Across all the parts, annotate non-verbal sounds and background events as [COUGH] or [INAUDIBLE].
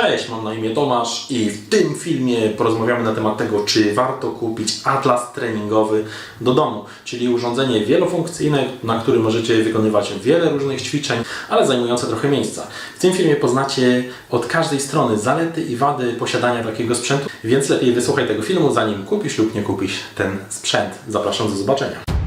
Cześć, mam na imię Tomasz i w tym filmie porozmawiamy na temat tego, czy warto kupić atlas treningowy do domu, czyli urządzenie wielofunkcyjne, na którym możecie wykonywać wiele różnych ćwiczeń, ale zajmujące trochę miejsca. W tym filmie poznacie od każdej strony zalety i wady posiadania takiego sprzętu, więc lepiej wysłuchaj tego filmu, zanim kupisz lub nie kupisz ten sprzęt. Zapraszam do zobaczenia.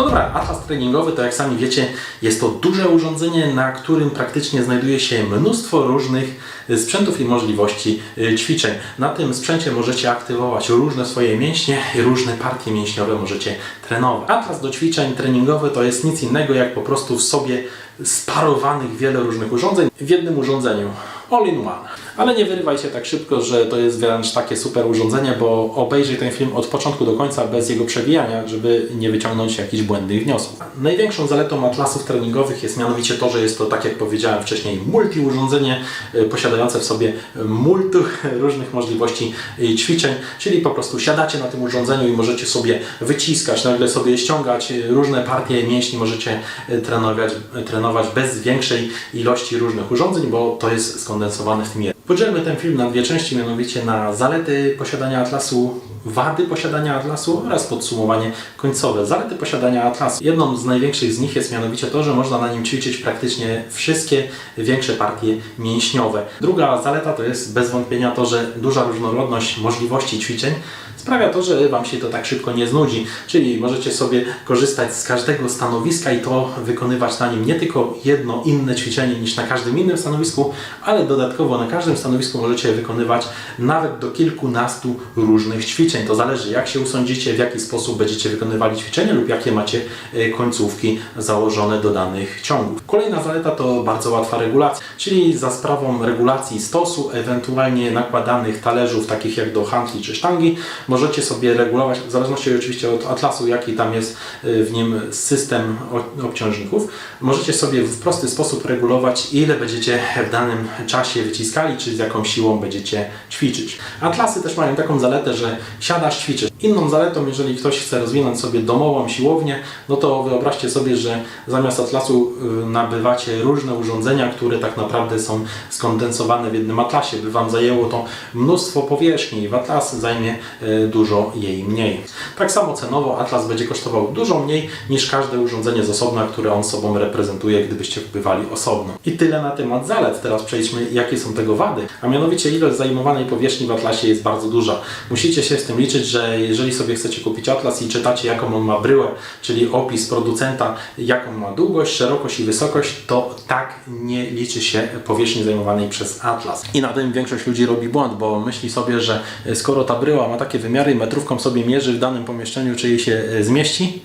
No dobra, atlas treningowy to jak sami wiecie jest to duże urządzenie, na którym praktycznie znajduje się mnóstwo różnych sprzętów i możliwości y, ćwiczeń. Na tym sprzęcie możecie aktywować różne swoje mięśnie i różne partie mięśniowe możecie trenować. Atlas do ćwiczeń treningowy to jest nic innego jak po prostu w sobie sparowanych wiele różnych urządzeń w jednym urządzeniu. All in one. Ale nie wyrywaj się tak szybko, że to jest wręcz takie super urządzenie, bo obejrzyj ten film od początku do końca bez jego przewijania, żeby nie wyciągnąć jakichś błędnych wniosków. Największą zaletą atlasów treningowych jest mianowicie to, że jest to, tak jak powiedziałem wcześniej, multi-urządzenie y, posiadające w sobie multi [LAUGHS] różnych możliwości y, ćwiczeń, czyli po prostu siadacie na tym urządzeniu i możecie sobie wyciskać, nagle sobie ściągać y, różne partie mięśni, możecie trenować, trenować bez większej ilości różnych urządzeń, bo to jest skondensowane w tym jednym. Podzielmy ten film na dwie części, mianowicie na zalety posiadania atlasu, wady posiadania atlasu oraz podsumowanie końcowe. Zalety posiadania atlasu. Jedną z największych z nich jest mianowicie to, że można na nim ćwiczyć praktycznie wszystkie większe partie mięśniowe. Druga zaleta to jest bez wątpienia to, że duża różnorodność możliwości ćwiczeń sprawia to, że Wam się to tak szybko nie znudzi. Czyli możecie sobie korzystać z każdego stanowiska i to wykonywać na nim nie tylko jedno inne ćwiczenie niż na każdym innym stanowisku, ale dodatkowo na każdym stanowisku możecie wykonywać nawet do kilkunastu różnych ćwiczeń. To zależy jak się usądzicie, w jaki sposób będziecie wykonywali ćwiczenia lub jakie macie e, końcówki założone do danych ciągów. Kolejna zaleta to bardzo łatwa regulacja, czyli za sprawą regulacji stosu, ewentualnie nakładanych talerzów takich jak do handli czy sztangi, możecie sobie regulować, w zależności oczywiście od atlasu, jaki tam jest y, w nim system obciążników, możecie sobie w prosty sposób regulować, ile będziecie w danym czasie wyciskali, czy z jaką siłą będziecie ćwiczyć. Atlasy też mają taką zaletę, że siadasz, ćwiczysz. Inną zaletą, jeżeli ktoś chce rozwinąć sobie domową siłownię, no to wyobraźcie sobie, że zamiast atlasu y, nabywacie różne urządzenia, które tak naprawdę są skondensowane w jednym atlasie. By Wam zajęło to mnóstwo powierzchni. W atlas zajmie y, dużo jej mniej. Tak samo cenowo atlas będzie kosztował dużo mniej niż każde urządzenie z osobna, które on sobą reprezentuje, gdybyście kupywali osobno. I tyle na temat zalet. Teraz przejdźmy, jakie są tego wady. A mianowicie ilość zajmowanej powierzchni w atlasie jest bardzo duża. Musicie się z tym liczyć, że jeżeli sobie chcecie kupić atlas i czytacie, jaką on ma bryłę, czyli opis producenta, jaką ma długość, szerokość i wysokość, to tak nie liczy się powierzchni zajmowanej przez atlas. I na tym większość ludzi robi błąd, bo myśli sobie, że skoro ta bryła ma takie wymiary, metrówką sobie mierzy w danym pomieszczeniu, czy jej się e, zmieści,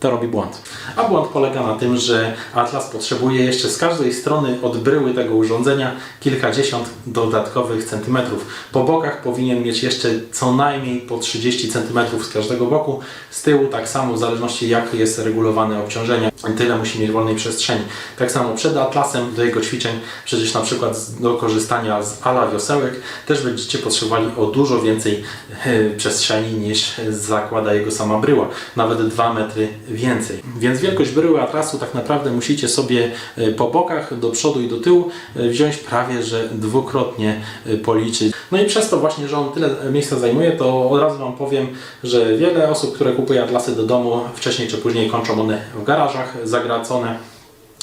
to robi błąd. A błąd polega na tym, że Atlas potrzebuje jeszcze z każdej strony od bryły tego urządzenia kilkadziesiąt dodatkowych centymetrów. Po bokach powinien mieć jeszcze co najmniej po 30 centymetrów z każdego boku. Z tyłu tak samo, w zależności jak jest regulowane obciążenie, tyle musi mieć wolnej przestrzeni. Tak samo przed Atlasem do jego ćwiczeń, przecież na przykład do korzystania z ala wiosełek, też będziecie potrzebowali o dużo więcej e, przestrzeni niż zakłada jego sama bryła. Nawet 2 metry więcej. Więc wielkość bryły Atlasu tak naprawdę musicie sobie e, po bokach, do przodu i do tyłu e, wziąć prawie, że dwukrotnie e, policzyć. No i przez to właśnie, że on tyle miejsca zajmuje, to od razu Wam powiem, że wiele osób, które kupuje Atlasy do domu, wcześniej czy później kończą one w garażach zagracone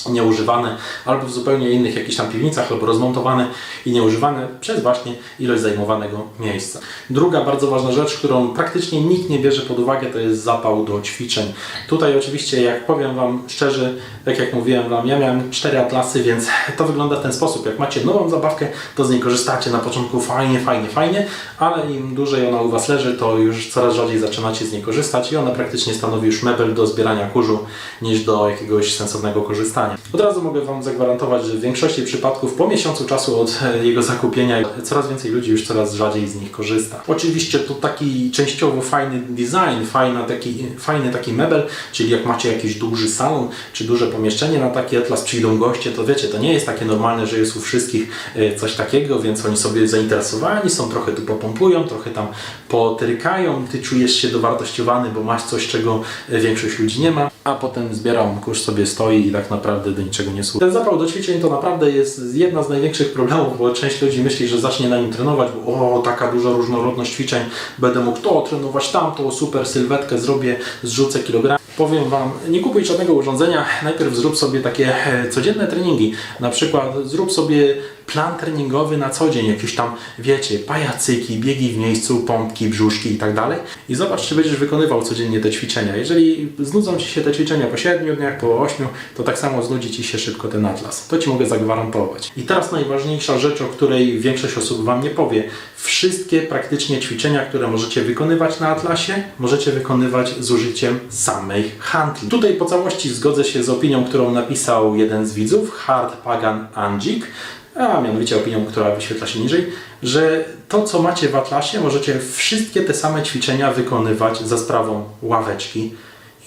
nieużywane, albo w zupełnie innych jakichś tam piwnicach, albo rozmontowane i nieużywane przez właśnie ilość zajmowanego miejsca. Druga bardzo ważna rzecz, którą praktycznie nikt nie bierze pod uwagę, to jest zapał do ćwiczeń. Tutaj oczywiście, jak powiem Wam szczerze, tak jak mówiłem Wam, ja miałem cztery atlasy, więc to wygląda w ten sposób. Jak macie nową zabawkę, to z niej korzystacie na początku fajnie, fajnie, fajnie, ale im dłużej ona u Was leży, to już coraz rzadziej zaczynacie z niej korzystać i ona praktycznie stanowi już mebel do zbierania kurzu niż do jakiegoś sensownego korzystania. Od razu mogę Wam zagwarantować, że w większości przypadków po miesiącu czasu od e, jego zakupienia coraz więcej ludzi już coraz rzadziej z nich korzysta. Oczywiście to taki częściowo fajny design, fajna taki, fajny taki mebel, czyli jak macie jakiś duży salon czy duże pomieszczenie na taki atlas, przyjdą goście, to wiecie, to nie jest takie normalne, że jest u wszystkich e, coś takiego, więc oni sobie zainteresowani są, trochę tu popompują, trochę tam potrykają, ty czujesz się dowartościowany, bo masz coś, czego e, większość ludzi nie ma. a potem zbieram kurz sobie stoi i tak naprawdę do niczego nie służy. Ten zapał do ćwiczeń to naprawdę jest jedna z największych problemów, bo część ludzi myśli, że zacznie na nim trenować, bo o, taka duża różnorodność ćwiczeń, będę mógł to trenować, tamto, super sylwetkę zrobię, zrzucę kilogram. Powiem Wam, nie kupuj żadnego urządzenia, najpierw zrób sobie takie e, codzienne treningi, na przykład zrób sobie plan treningowy na co dzień, jakieś tam, wiecie, pajacyki, biegi w miejscu, pompki, brzuszki i tak dalej. I zobacz, czy będziesz wykonywał codziennie te ćwiczenia. Jeżeli znudzą Ci się te ćwiczenia po 7 dniach, po 8, to tak samo znudzi Ci się szybko ten atlas. To Ci mogę zagwarantować. I teraz najważniejsza rzecz, o której większość osób Wam nie powie. Wszystkie praktycznie ćwiczenia, które możecie wykonywać na atlasie, możecie wykonywać z użyciem samej handli. Tutaj po całości zgodzę się z opinią, którą napisał jeden z widzów, Hard Pagan Andzik, a mianowicie opinią, która wyświetla się niżej, że to, co macie w Atlasie, możecie wszystkie te same ćwiczenia wykonywać za sprawą ławeczki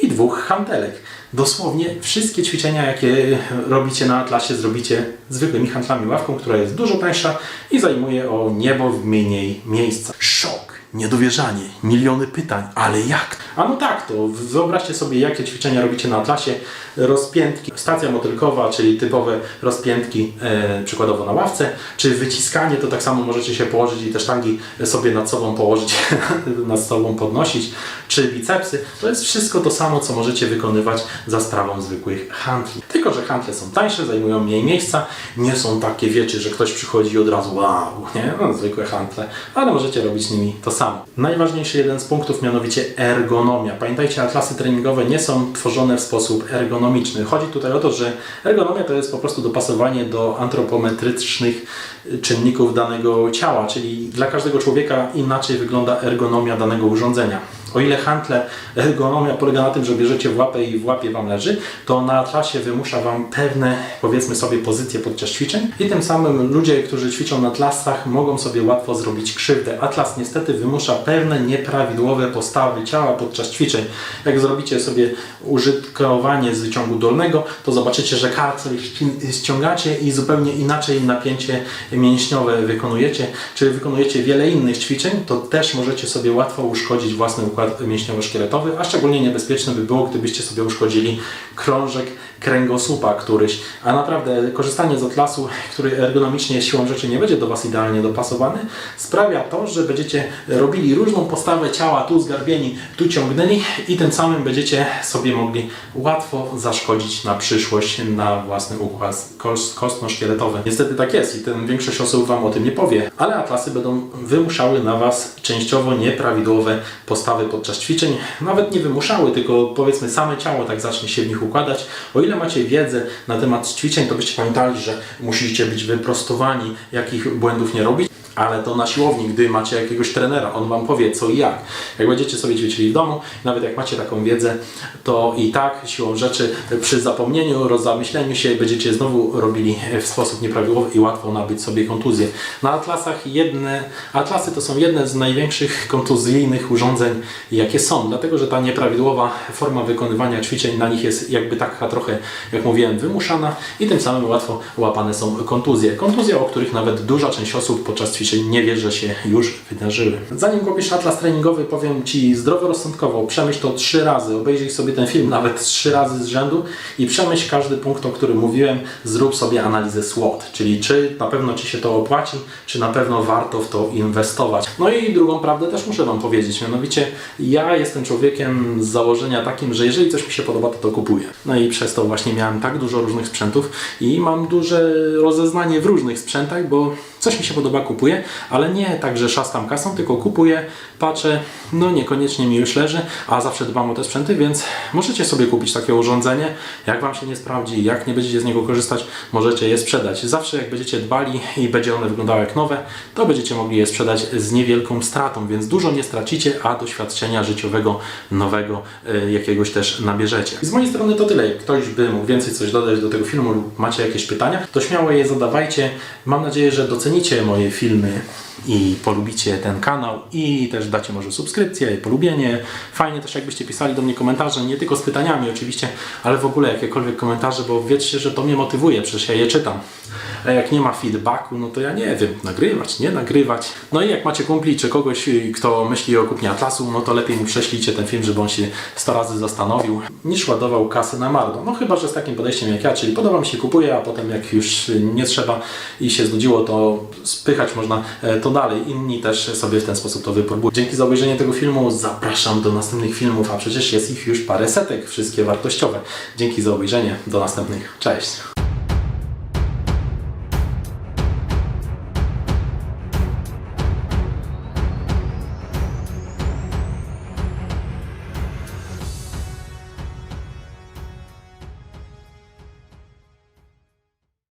i dwóch hantelek. Dosłownie wszystkie ćwiczenia, jakie robicie na Atlasie, zrobicie zwykłymi handlami ławką, która jest dużo tańsza i zajmuje o niebo w mniej miejsca. Szok! Niedowierzanie, miliony pytań, ale jak? A no tak, to wyobraźcie sobie, jakie ćwiczenia robicie na Atlasie. Rozpiętki, stacja motylkowa, czyli typowe rozpiętki, e, przykładowo na ławce, czy wyciskanie, to tak samo możecie się położyć i te sztangi sobie nad sobą położyć, [LAUGHS] nad sobą podnosić, czy bicepsy. To jest wszystko to samo, co możecie wykonywać za sprawą zwykłych handli. Tylko, że handle są tańsze, zajmują mniej miejsca, nie są takie, wiecie, że ktoś przychodzi i od razu wow, nie? No, zwykłe handle, ale możecie robić nimi to samo. Najważniejszy jeden z punktów, mianowicie ergonomia. Pamiętajcie, atlasy treningowe nie są tworzone w sposób ergonomiczny. Chodzi tutaj o to, że ergonomia to jest po prostu dopasowanie do antropometrycznych czynników danego ciała, czyli dla każdego człowieka inaczej wygląda ergonomia danego urządzenia. O ile handle, ergonomia polega na tym, że bierzecie w łapę i w łapie Wam leży, to na atlasie wymusza Wam pewne, powiedzmy sobie, pozycje podczas ćwiczeń i tym samym ludzie, którzy ćwiczą na atlasach mogą sobie łatwo zrobić krzywdę. Atlas niestety wymusza pewne nieprawidłowe postawy ciała podczas ćwiczeń. Jak zrobicie sobie użytkowanie z wyciągu dolnego, to zobaczycie, że kartę ści- ściągacie i zupełnie inaczej napięcie mięśniowe wykonujecie. Czy wykonujecie wiele innych ćwiczeń, to też możecie sobie łatwo uszkodzić własny układ mięśniowo-szkieletowy, a szczególnie niebezpieczne by było, gdybyście sobie uszkodzili krążek kręgosłupa któryś. A naprawdę korzystanie z atlasu, który ergonomicznie siłą rzeczy nie będzie do Was idealnie dopasowany, sprawia to, że będziecie robili różną postawę ciała, tu zgarbieni, tu ciągnęli i tym samym będziecie sobie mogli łatwo zaszkodzić na przyszłość na własny układ kos- kostno-szkieletowy. Niestety tak jest i ten większość osób Wam o tym nie powie, ale atlasy będą wymuszały na Was częściowo nieprawidłowe postawy podczas ćwiczeń. Nawet nie wymuszały, tylko powiedzmy same ciało tak zacznie się w nich układać. O ile macie wiedzę na temat ćwiczeń, to byście pamiętali, że musicie być wyprostowani, jakich błędów nie robić. Ale to na siłowni, gdy macie jakiegoś trenera, on Wam powie co i jak. Jak będziecie sobie ćwiczyli w domu, nawet jak macie taką wiedzę, to i tak siłą rzeczy przy zapomnieniu, rozzamyśleniu się będziecie znowu robili w sposób nieprawidłowy i łatwo nabyć sobie kontuzję. Na atlasach jedne, atlasy to są jedne z największych kontuzyjnych urządzeń, jakie są, dlatego że ta nieprawidłowa forma wykonywania ćwiczeń na nich jest jakby taka trochę, jak mówiłem, wymuszana i tym samym łatwo łapane są kontuzje. Kontuzje, o których nawet duża część osób podczas ćwiczeń nie wie, że się już wydarzyły. Zanim kupisz atlas treningowy, powiem Ci zdroworozsądkowo, przemyśl to trzy razy, obejrzyj sobie ten film nawet trzy razy z rzędu i przemyśl każdy punkt, o którym mówiłem, zrób sobie analizę SWOT, czyli czy na pewno Ci się to opłaci, czy na pewno warto w to inwestować. No i drugą prawdę też muszę Wam powiedzieć, mianowicie ja jestem człowiekiem z założenia takim, że jeżeli coś mi się podoba, to to kupuję. No i przez to właśnie miałem tak dużo różnych sprzętów i mam duże rozeznanie w różnych sprzętach, bo coś mi się podoba, kupuję, ale nie tak, że szastam kasą, tylko kupuję, patrzę, no niekoniecznie mi już leży, a zawsze dbam o te sprzęty, więc możecie sobie kupić takie urządzenie. Jak Wam się nie sprawdzi, jak nie będziecie z niego korzystać, możecie je sprzedać. Zawsze jak będziecie dbali i będzie one wyglądały jak nowe, to będziecie mogli je sprzedać z niewielką stratą, więc dużo nie stracicie, a doświadczenia życiowego nowego y, jakiegoś też nabierzecie. Z mojej strony to tyle. Jak ktoś by mógł więcej coś dodać do tego filmu lub macie jakieś pytania, to śmiało je zadawajcie. Mam nadzieję, że docenicie moje filmy Yeah. I polubicie ten kanał i też dacie może subskrypcję i polubienie. Fajnie też jakbyście pisali do mnie komentarze, nie tylko z pytaniami oczywiście, ale w ogóle jakiekolwiek komentarze, bo wiecie, że to mnie motywuje, przecież ja je czytam. A jak nie ma feedbacku, no to ja nie wiem, nagrywać, nie nagrywać. No i jak macie kumpli czy kogoś, kto myśli o kupnie Atlasu, no to lepiej mu prześlijcie ten film, żeby on się 100 razy zastanowił, niż ładował kasy na marno. No chyba, że z takim podejściem jak ja, czyli podoba mi się, kupuję, a potem jak już nie trzeba i się znudziło, to spychać można e, to dalej. Inni też sobie w ten sposób to wypróbują. Dzięki za obejrzenie tego filmu, zapraszam do następnych filmów, a przecież jest ich już parę setek, wszystkie wartościowe. Dzięki za obejrzenie, do następnych, cześć!